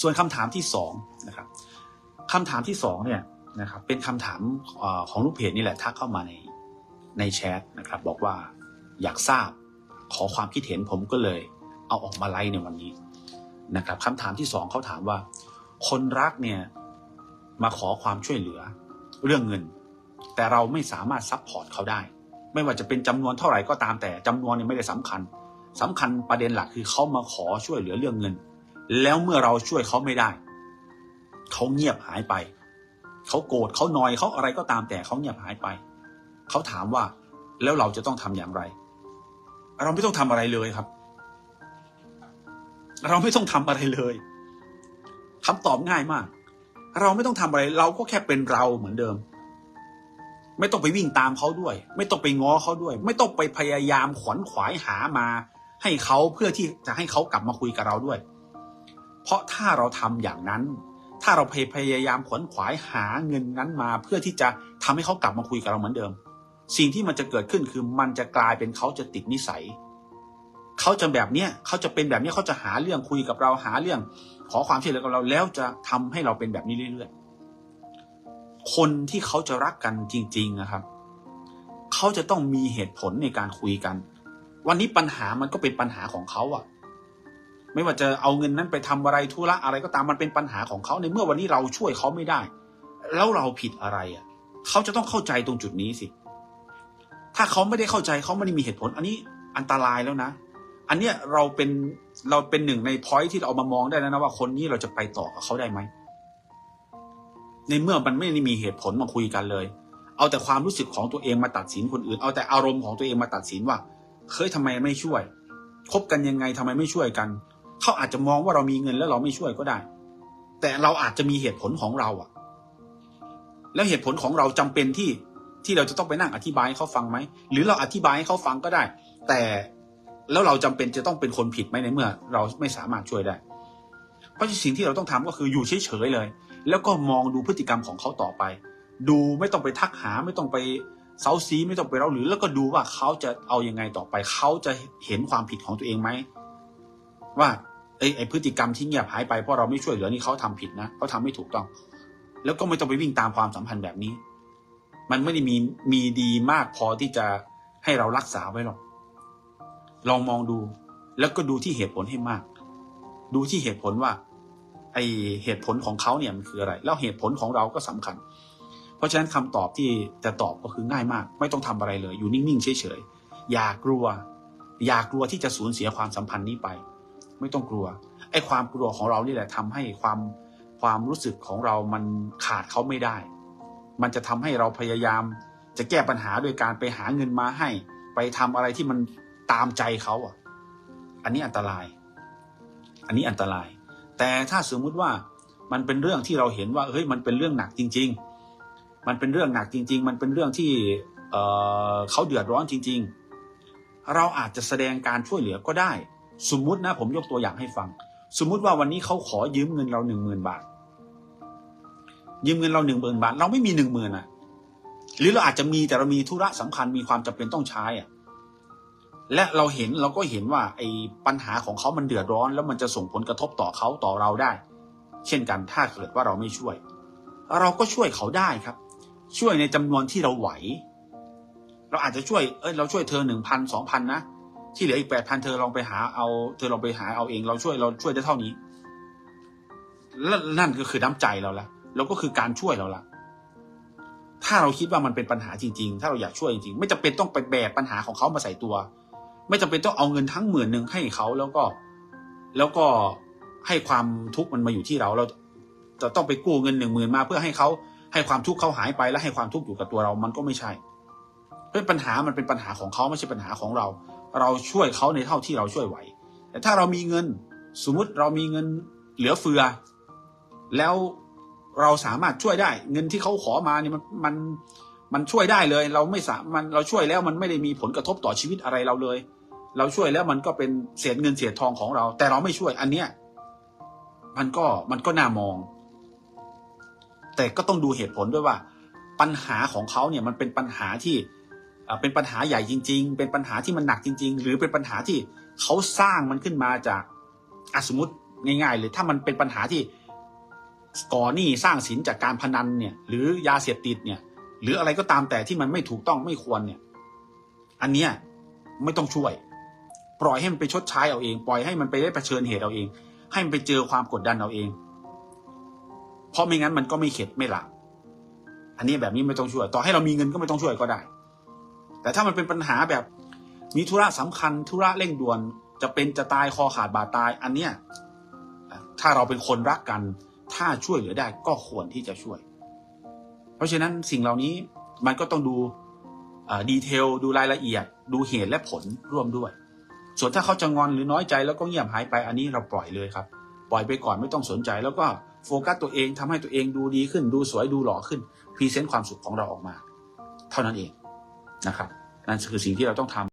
ส่วนคำถามที่สองนะครับคำถามที่สองเนี่ยนะครับเป็นคำถามอของลูกเพจนี่แหละทักเข้ามาในในแชทนะครับ บอกว่าอยากทราบขอความคิดเห็นผมก็เลย เอาออกมาไลฟ์ในวันนี้นะครับคำถามที่สองเขาถามว่า คนรักเนี่ยมาขอความช่วยเหลือเรื่องเงิน แต่เราไม่สามารถซัพพอร์ตเขาได้ ไม่ว่าจะเป็นจำนวนเท่าไหร่ก็ตามแต่จำนวนเนี่ยไม่ได้สำคัญสำคัญประเด็นหลักคือเขามาขอช่วยเหลือเรื่องเงิน แล้วเมื่อเราช่วยเขาไม่ได้ เขาเงียบหายไป เขาโกรธเขานอยเขาอะไรก็ตามแต่เขาเงียบหายไป เขาถามว่าแล้วเราจะต้องทำอย่างไร เราไม่ต้องทำอะไรเลยครับ เราไม่ต้องทำอะไรเลยคำตอบง่ายมาก เราไม่ต้องทำอะไร เราก็แค่เป็นเราเหมือนเดิม ไม่ต้องไปวิ่งตามเขาด้วย ไม่ต้องไปง้อเขาด้วย ไม่ต้องไปพยายามขวนขวายหามา ให้เขาเพื่อที่จะให้เขากลับมาคุยกับเราด้วย เพราะถ้าเราทำอย่างนั้น ถ้าเราพยายามขวนขวายหาเงินนั้นมา เพื่อที่จะทำให้เขากลับมาคุยกับเราเหมือนเดิม สิ่งที่มันจะเกิดขึ้นคือมันจะกลายเป็นเขาจะติดนิสัยเขาจะแบบเนี้ยเขาจะเป็นแบบเนี้ยเขาจะหาเรื่องคุยกับเราหาเรื่อง ขอความช่วยเหลือกับเราแล้วจะทำให้เราเป็นแบบนี้เรื่อยๆ คนที่เขาจะรักกันจริง ๆนะครับเขาจะต้องมีเหตุผลในการคุยกัน วันนี้ปัญหามันก็เป็นปัญหาของเขาอะ ไม่ว่าจะเอาเงินนั้นไปทำอะไรธุระอะไรก็ตามมันเป็นปัญหาของเขาในเมื่อวันนี้เราช่วยเขาไม่ได้ แล้วเราผิดอะไรอะเขาจะต้องเข้าใจตรงจุดนี้สิ ถ้าเขาไม่ได้เข้าใจเขาไม่ได้มีเหตุผล อันนี้อันตรายแล้วนะ อันเนี้ยเราเป็นเราเป็นหนึ่งในพอยที่เราเอามามองได้แล้วนะว่าคนนี้เราจะไปต่อกับเขาได้ไหมในเมื่อมันไม่ได้มีเหตุผลมาคุยกันเลย เอาแต่ความรู้สึกของตัวเองมาตัดสินคนอื่น เอาแต่อารมณ์ของตัวเองมาตัดสินว่าเคยทำไมไม่ช่วยคบกันยังไงทำไมไม่ช่วยกัน เขาอาจจะมองว่าเรามีเงินแล้วเราไม่ช่วยก็ได้ แต่เราอาจจะมีเหตุผลของเราอะแล้วเหตุผลของเราจำเป็นที่ที่เราจะต้องไปนั่งอธิบายให้เขาฟังไหม หรือเราอธิบายให้เขาฟังก็ได้ แต่แล้วเราจำเป็นจะต้องเป็นคนผิดไหมในเมื่อ เราไม่สามารถช่วยได้ เพราะสิ่งที่เราต้องทำก็คืออยู่เฉยๆเลย แล้วก็มองดูพฤติกรรมของเขาต่อไป ดูไม่ต้องไปทักหาไม่ต้องไปเซาซีไม่ต้องไปเราหรือแล้วก็ดูว่าเขาจะเอายังไงต่อไป เขาจะเห็นความผิดของตัวเองไหมว่า อ้ไอ้พฤติกรรมที่เงียบหายไปเพราะเราไม่ช่วยเหลือนี่เขาทำผิดนะเขาทำไม่ถูกต้อง แล้วก็ไม่ต้องไปวิ่งตามความสัมพันธ์แบบนี้ มันไม่ได้มีมีดีมากพอที่จะให้เรารักษาไว้หรอกลองมองดู แล้วก็ดูที่เหตุผลให้มาก ดูที่เหตุผลว่า ไอเหตุผลของเขาเนี่ยมันคืออะไร แล้วเหตุผลของเราก็สำคัญ เพราะฉะนั้นคำตอบที่จะตอบก็คือง่ายมาก ไม่ต้องทำอะไรเลย อยู่นิ่งๆเฉยๆอย่ากลัว อย่ากลัวที่จะสูญเสียความสัมพันธ์นี้ไป ไม่ต้องกลัวไอ้ความกลัวของเรานี่แหละทำให้ความความรู้สึกของเรามันขาดเขาไม่ได้ มันจะทำให้เราพยายามจะแก้ปัญหาโดยการไปหาเงินมาให้ ไปทำอะไรที่มันตามใจเขาอะ อันนี้อันตราย อันนี้อันตราย แต่ถ้าสมมุติว่ามันเป็นเรื่องที่เราเห็นว่าเฮ้ยมันเป็นเรื่องหนักจริง ๆ มันเป็นเรื่องหนักจริง ๆ มันเป็นเรื่องที่เเขาเดือดร้อนจริง ๆ เราอาจจะแสดงการช่วยเหลือก็ได้ สมมุตินะผมยกตัวอย่างให้ฟัง สมมุติว่าวันนี้เขาขอยืมเงินเราหนึ่งหมื่นบาท ยืมเงินเราหนึ่งหมื่นบาท เราไม่มีหนึ่งหมื่นอะ หรือเราอาจจะมีแต่เรามีธุระสำคัญมีความจำเป็นต้องใช้อะ และเราเห็นเราก็เห็นว่าไอ้ปัญหาของเขามันเดือดร้อน แล้วมันจะส่งผลกระทบต่อเขาต่อเราได้ เช่นกันถ้าเกิดว่าเราไม่ช่วย เราก็ช่วยเขาได้ครับ ช่วยในจำนวนที่เราไหว เราอาจจะช่วยเอ้ยเราช่วยเธอหนึ่งพันสองพันนะ ที่เหลืออีกแปดพันเธอลองไปหาเอา เธอลองไปหาเอาเองเราช่วยเราช่วยได้เท่านี้แล้วนั่นก็คือน้ำใจเราละแล้วก็คือการช่วยเราละถ้าเราคิดว่ามันเป็นปัญหาจริง ๆ ถ้าเราอยากช่วยจริงๆไม่จำเป็นต้องไปแบกปัญหาของเขามาใส่ตัว ไม่จำเป็นต้องเอาเงินทั้งหมื่นหนึ่งให้เขาแล้วก็ แล้วก็ให้ความทุกข์มันมาอยู่ที่เรา เราจะต้องไปกู้เงินหนึ่งหมื่นมาเพื่อให้เขาให้ความทุกข์เขาหายไปแล้วให้ความทุกข์อยู่กับตัวเรา มันก็ไม่ใช่เพราะปัญหามันเป็นปัญหาของเขาไม่ใช่ปัญหาของเรา เราช่วยเขาในเท่าที่เราช่วยไหว แต่ถ้าเรามีเงินสมมุติเรามีเงินเหลือเฟือ แล้วเราสามารถช่วยได้ เงินที่เขาขอมาเนี่ยมันมันมันช่วยได้เลย เราไม่สามันเราช่วยแล้วมันไม่ได้มีผลกระทบต่อชีวิตอะไรเราเลย เราช่วยแล้วมันก็เป็นเศษเงินเศษทองของเรา แต่เราไม่ช่วยอันเนี้ยมันก็มันก็น่ามอง แต่ก็ต้องดูเหตุผลด้วยว่า ปัญหาของเขาเนี่ยมันเป็นปัญหาที่ เป็นปัญหาใหญ่จริง ๆ เป็นปัญหาที่มันหนักจริง ๆ หรือเป็นปัญหาที่เขาสร้างมันขึ้นมาจากอสมมติง่ายๆเลยถ้ามันเป็นปัญหาที่ก่อหนี้สร้างสินจากการพนันเนี่ยหรือยาเสพติดเนี่ย หรืออะไรก็ตามแต่ที่มันไม่ถูกต้องไม่ควรเนี่ย อันเนี้ยไม่ต้องช่วย ปล่อยให้มันไปชดใช้เอาเอง ปล่อยให้มันไปได้เผชิญเหตุเอาเอง ให้มันไปเจอความกดดันเอาเอง เพราะไม่งั้นมันก็ไม่เข็ดไม่หลับอันนี้แบบนี้ไม่ต้องช่วย ต่อให้เรามีเงินก็ไม่ต้องช่วยก็ได้ แต่ถ้ามันเป็นปัญหาแบบมีธุระสำคัญธุระเร่งด่วน จะเป็นจะตายคอขาดบาดตายอันเนี้ยถ้าเราเป็นคนรักกัน ถ้าช่วยเหลือได้ก็ควรที่จะช่วย เพราะฉะนั้นสิ่งเหล่านี้มันก็ต้องดูดีเทลดูรายละเอียด ดูเหตุและผลร่วมด้วย ส่วนถ้าเขาจะงอนหรือน้อยใจแล้วก็เงียบหายไปอันนี้เราปล่อยเลยครับ ปล่อยไปก่อนไม่ต้องสนใจ แล้วก็โฟกัสตัวเองทำให้ตัวเองดูดีขึ้น ดูสวยดูหล่อขึ้นพรีเซนต์ความสุขของเราออกมา เท่านั้นเอง นะครับนั่นคือสิ่งที่เราต้องทำ